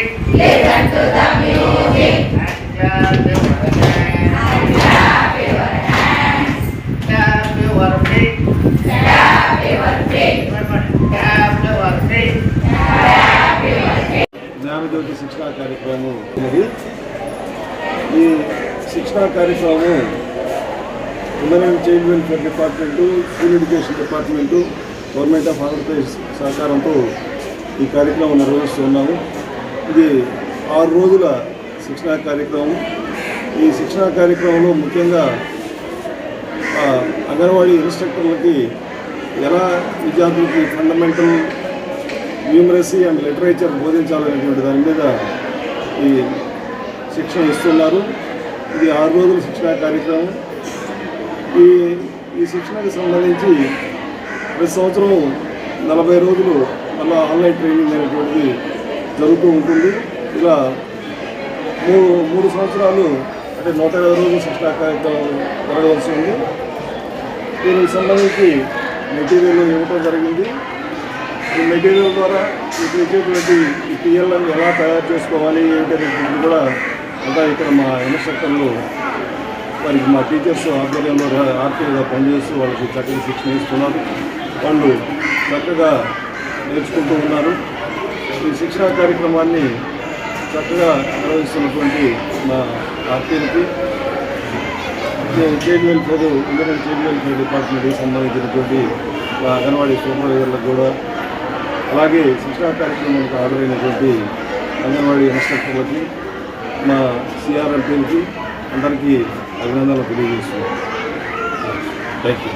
music. Listen to the music. And clap your hands. And clap your hands. Clap your feet. Clap your feet. Clap your feet. Clap your feet. Gnanajyothi శిక్షణా కార్యక్రమం ఈ శిక్షణా కార్యక్రమం women and child welfare department school education department government of Andhra Pradesh సహకారంతో ఈ కార్యక్రమం నిర్వహిస్తున్నాము ఇది ఆరు రోజుల శిక్షణా కార్యక్రమం. ఈ శిక్షణా కార్యక్రమంలో ముఖ్యంగా ఆ, అంగన్వాడీ ఇన్స్ట్రక్టర్లకి ఎలా విద్యార్థులకి ఫండమెంటల్ న్యూమరసీ అండ్ లిటరేచర్ బోధించాలనేటువంటి దాని మీద ఈ శిక్షణ ఇస్తున్నారు. ఇది ఆరు రోజుల శిక్షణా కార్యక్రమం. ఈ ఈ శిక్షణకు సంబంధించి ప్రతి సంవత్సరం నలభై రోజులు మళ్ళీ ఆన్లైన్ ట్రైనింగ్ అనేటువంటిది జరుగుతూ ఉంటుంది. ఇలా మూడు మూడు సంవత్సరాలు అంటే నూట ఇరవై రోజులు శిక్షణా కార్యక్రమం జరగవలసి ఉంది. దీనికి సంబంధించి మెటీరియల్ ఇవ్వటం జరిగింది. ఈ మెటీరియల్ ద్వారా ఇప్పుడు ఇచ్చేటువంటి ఈ టీఎల్ఎం ఎలా తయారు చేసుకోవాలి ఏంటనేటువంటిది కూడా అంతా ఇక్కడ మా ఇన్స్ట్రక్టర్లు వారికి మా టీచర్స్ ఆధ్వర్యంలో ఆర్టీలుగా పనిచేస్తూ వాళ్ళకి చక్కగా శిక్షణ ఇస్తున్నారు. వాళ్ళు చక్కగా నేర్చుకుంటూ ఉన్నారు. ఈ శిక్షణా కార్యక్రమాన్ని చక్కగా నిర్వహిస్తున్నటువంటి మా ఆర్టీలకి child welfare Indian child welfare డిపార్ట్మెంట్కి సంబంధించినటువంటి మా అంగన్వాడీ సూపర్వైజర్లకు కూడా అలాగే శిక్షణా కార్యక్రమానికి హాజరైనటువంటి అంగన్వాడీ ఇన్స్ట్రక్టర్లకి మా సిఆర్ఎల్ టీంకి అందరికీ అభినందనలు తెలియజేస్తున్నాం. Thank you